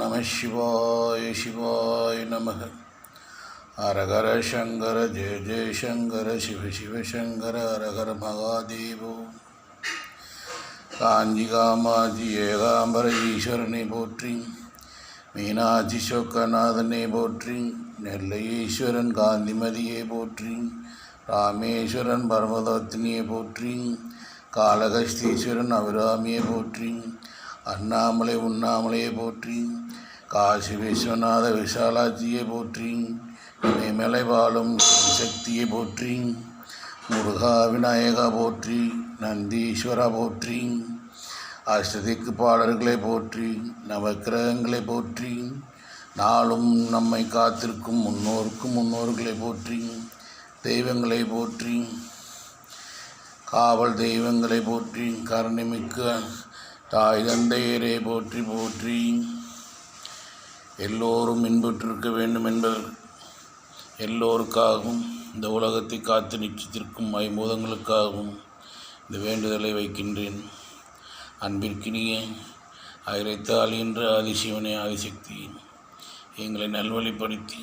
நம சிவாய சிவாய நமக. அரகர சங்கர ஜெய ஜெயசங்கர சிவ சிவசங்கர அரகர மகாதேவோ. காஞ்சி காமாஜி ஏகாம்பர ஈஸ்வரனை போற்றி மீனாட்சி சொக்கநாதனை போற்றி நெல்லை ஈஸ்வரன் காந்திமதியை போற்றி ராமேஸ்வரன் பரமதத்தினியை போற்றி காலகஸ்தீஸ்வரன் அபிராமியை போற்றி அண்ணாமலை உண்ணாமலையை போற்றி காசி விஸ்வநாத விசாலாஜியை போற்றி இமயமலை வாழும் சக்தியை போற்றி முருகா விநாயகா போற்றி நந்தீஸ்வரா போற்றி அஷ்டதிக்கு பாடல்களை போற்றி நவக்கிரகங்களை போற்றி நாளும் நம்மை காத்திருக்கும் முன்னோருக்கும் முன்னோர்களை போற்றி தெய்வங்களை போற்றி காவல் தெய்வங்களை போற்றி கருணைமிக்க தாய் தந்தையரே போற்றி போற்றி. எல்லோரும் இன்புற்றிருக்க வேண்டும் என்பது எல்லோருக்காகவும் இந்த உலகத்தை காத்து நிச்சயத்திற்கும் ஐம்பூதங்களுக்காகவும் இந்த வேண்டுதலை வைக்கின்றேன். அன்பிற்கினிய அகிலைத்தாள் என்ற ஆதிசிவனே ஆதிசக்தி எங்களை நல்வழிப்படுத்தி